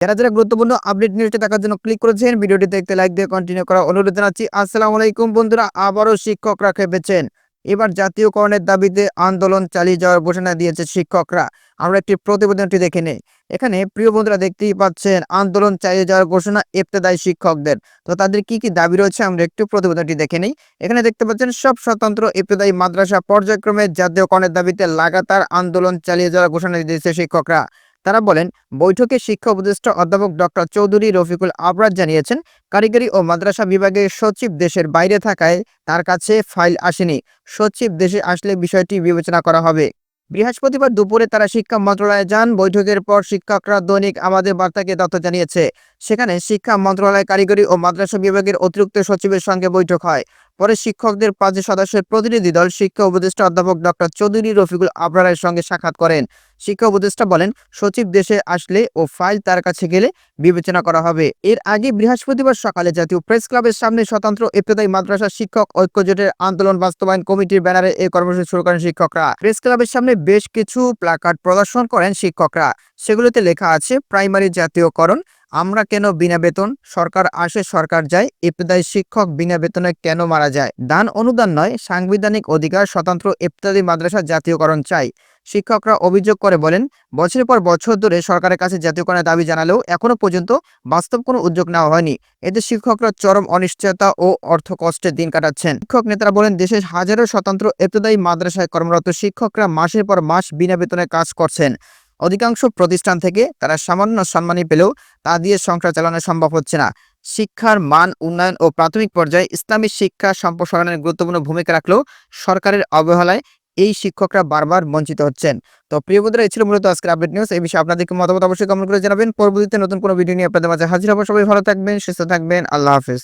যারা যারা গুরুত্বপূর্ণ আপডেট নিউজটা দেখার জন্য ক্লিক করেছেন ভিডিওটি দেখতে লাইক দিয়ে কন্টিনিউ করা অনুরোধ জানাচ্ছি। আসসালামু আলাইকুম বন্ধুরা, আবারও শিক্ষকরা খেপেছেন। এবার জাতীয়করণের দাবিতে আন্দোলন চালিয়ে যাওয়ার ঘোষণা দিয়েছে শিক্ষকরা। আমরা একটি প্রতিবেদনটি দেখে নেই। এখানে প্রিয় বন্ধুরা দেখতেই পাচ্ছেন, আন্দোলন চালিয়ে যাওয়ার ঘোষণা ইবতেদায়ী শিক্ষকদের। তো তাদের কি কি দাবি রয়েছে আমরা একটু প্রতিবেদনটি দেখে নেই। এখানে দেখতে পাচ্ছেন, সব স্বতন্ত্র ইবতেদায়ী মাদ্রাসা পর্যায়ক্রমে জাতীয়করণের দাবিতে লাগাতার আন্দোলন চালিয়ে যাওয়ার ঘোষণা দিয়েছে শিক্ষকরা। তারা বলেন, বৈঠকে শিক্ষা উপদেষ্টা অধ্যাপক ডক্টর চৌধুরী রফিকুল আবরার জানিয়েছেন, কারিগরি ও মাদ্রাসা বিভাগের সচিব দেশের বাইরে থাকায় তার কাছে ফাইল আসেনি। সচিব দেশে আসলে বিষয়টি বিবেচনা করা হবে। বৃহস্পতিবার দুপুরে তারা শিক্ষা মন্ত্রণালয়ে যান। বৈঠকের পর শিক্ষকরা দৈনিক আমাদের বার্তাকে তথ্য জানিয়েছে। সেখানে শিক্ষা মন্ত্রণালয়, কারিগরি ও মাদ্রাসা বিভাগের অতিরিক্ত সচিবের সঙ্গে বৈঠক হয়। পরে শিক্ষকদের পাঁচ সদস্যের প্রতিনিধি দল শিক্ষা উপদেষ্টা অধ্যাপক ডক্টর চৌধুরী রফিকুল আবরারের সঙ্গে সাক্ষাৎ করেন। শিক্ষা উপদেষ্টা বলেন, সচিব দেশে আসলে ও ফাইল তার কাছে গেলে বিবেচনা করা হবে। এর আগে বৃহস্পতিবার সকালে জাতীয় প্রেস ক্লাবের সামনে স্বতন্ত্র ইবতদায়ী মাদ্রাসা শিক্ষক ঐক্যজোটের আন্দোলন বাস্তবায়ন কমিটির ব্যানারে এই কর্মসূচি শুরু করেন শিক্ষকরা। প্রেস ক্লাবের সামনে বেশ কিছু প্লাকার্ড প্রদর্শন করেন শিক্ষকরা। সেগুলোতে লেখা আছে, প্রাইমারি জাতীয়করণ, আমরা কেন বিনা বেতন? সরকার আসে, সরকার যায়। ইবতদায়ী শিক্ষক বিনা বেতনে কেন মারা যায়? দান অনুদান নয়, সাংবিধানিক অধিকার স্বতন্ত্র ইবতদায়ী মাদ্রাসা জাতীয়করণ চাই। শিক্ষকরা অভিযোগ করে বলেন, বছরের পর বছর ধরে সরকারের কাছে জাতীয়করণের দাবি জানালেও এখনও পর্যন্ত বাস্তব কোনো উদ্যোগ নেওয়া হয়নি। এতে শিক্ষকরা চরম অনিশ্চয়তা ও অর্থ কষ্টের দিন কাটাচ্ছেন। শিক্ষক নেতারা বলেন, দেশের হাজারো স্বতন্ত্র ইবতদায়ী মাদ্রাসায় কর্মরত শিক্ষকরা মাসের পর মাস বিনা বেতনে কাজ করছেন। অধিকাংশ প্রতিষ্ঠান থেকে তারা সামান্য সম্মানী পেলেও তা দিয়ে সংসার চালানো সম্ভব হচ্ছে না। শিক্ষার মান, উন্নয়ন ও প্রাথমিক পর্যায়ে ইসলামী শিক্ষা সম্প্রসারণের গুরুত্বপূর্ণ ভূমিকা রাখলেও সরকারের অবহেলায় এই শিক্ষকরা বারবার বঞ্চিত হচ্ছেন। তো প্রিয় বন্ধুরা, এই ছিল মূলত আজকের আপডেট নিউজ এই বিষয়ে আপনাদেরকে মতামত অবশ্যই কমেন্ট করে জানাবেন। পরবর্তীতে নতুন কোনো ভিডিও নিয়ে আপনাদের মাঝে হাজির হব। সবাই ভালো থাকবেন, সুস্থ থাকবেন। আল্লাহ হাফিজ।